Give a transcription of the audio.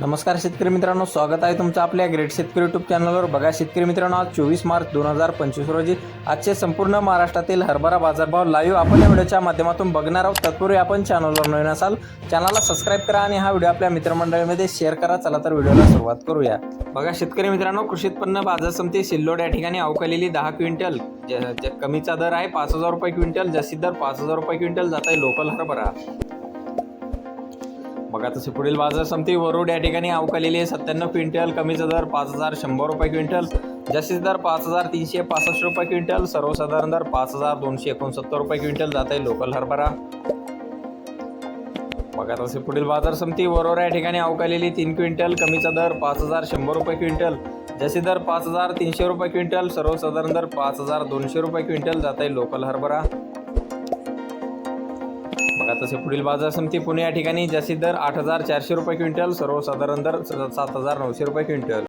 नमस्कार शेतकरी मित्रांनो स्वागत आहे तुमचं आपल्या ग्रेट शेतकरी युट्यूब चॅनलवर बघा शेतकरी मित्रांनो आज चोवीस मार्च दोन हजार पंचवीस रोजी आजचे संपूर्ण महाराष्ट्रातील हरभरा बाजारभाव लाईव्ह आपण या व्हिडिओच्या माध्यमातून बघणार आहोत. तत्पूर्वी आपण चॅनलवर नवीन असाल चॅनलला सबस्क्राईब करा आणि हा व्हिडिओ आपल्या मित्रमंडळीमध्ये शेअर करा. चला तर व्हिडिओला सुरुवात करूया. बघा शेतकरी मित्रांनो कृषी उत्पन्न बाजार समिती सिल्लोड या ठिकाणी अवकालेली दहा क्विंटल कमीचा दर आहे पाच हजार रुपये क्विंटल जास्तीत दर पाच हजार रुपये क्विंटल जात आहे लोकल हरभरा. बघा तसे पुढील बाजार समिती वरुड या ठिकाणी अवकालेली आहे. सत्त्याण्णव क्विंटल कमीचा दर पाच हजार शंभर रुपये क्विंटल. जास्तीत दर पाच हजार तीनशे पासष्ट रुपये क्विंटल. सर्वसाधारण दर पाच हजार दोनशे एकोणसत्तर रुपये क्विंटल. जात आहे लोकल हरभरा. बघा तसे पुढील बाजार समिती वरोरा या ठिकाणी अवकालेली तीन क्विंटल कमीचा दर पाच हजार शंभर रुपये क्विंटल. जसे दर पाच हजार तीनशे रुपये क्विंटल. सर्वसाधारण दर पाच हजार दोनशे रुपये क्विंटल. जात आहे लोकल हरभरा. सांगा तसे पुढील बाजार समिती पुणे या ठिकाणी जास्तीत दर आठ हजार चारशे रुपये क्विंटल सर्वसाधारण दर सात हजार नऊशे रुपये क्विंटल.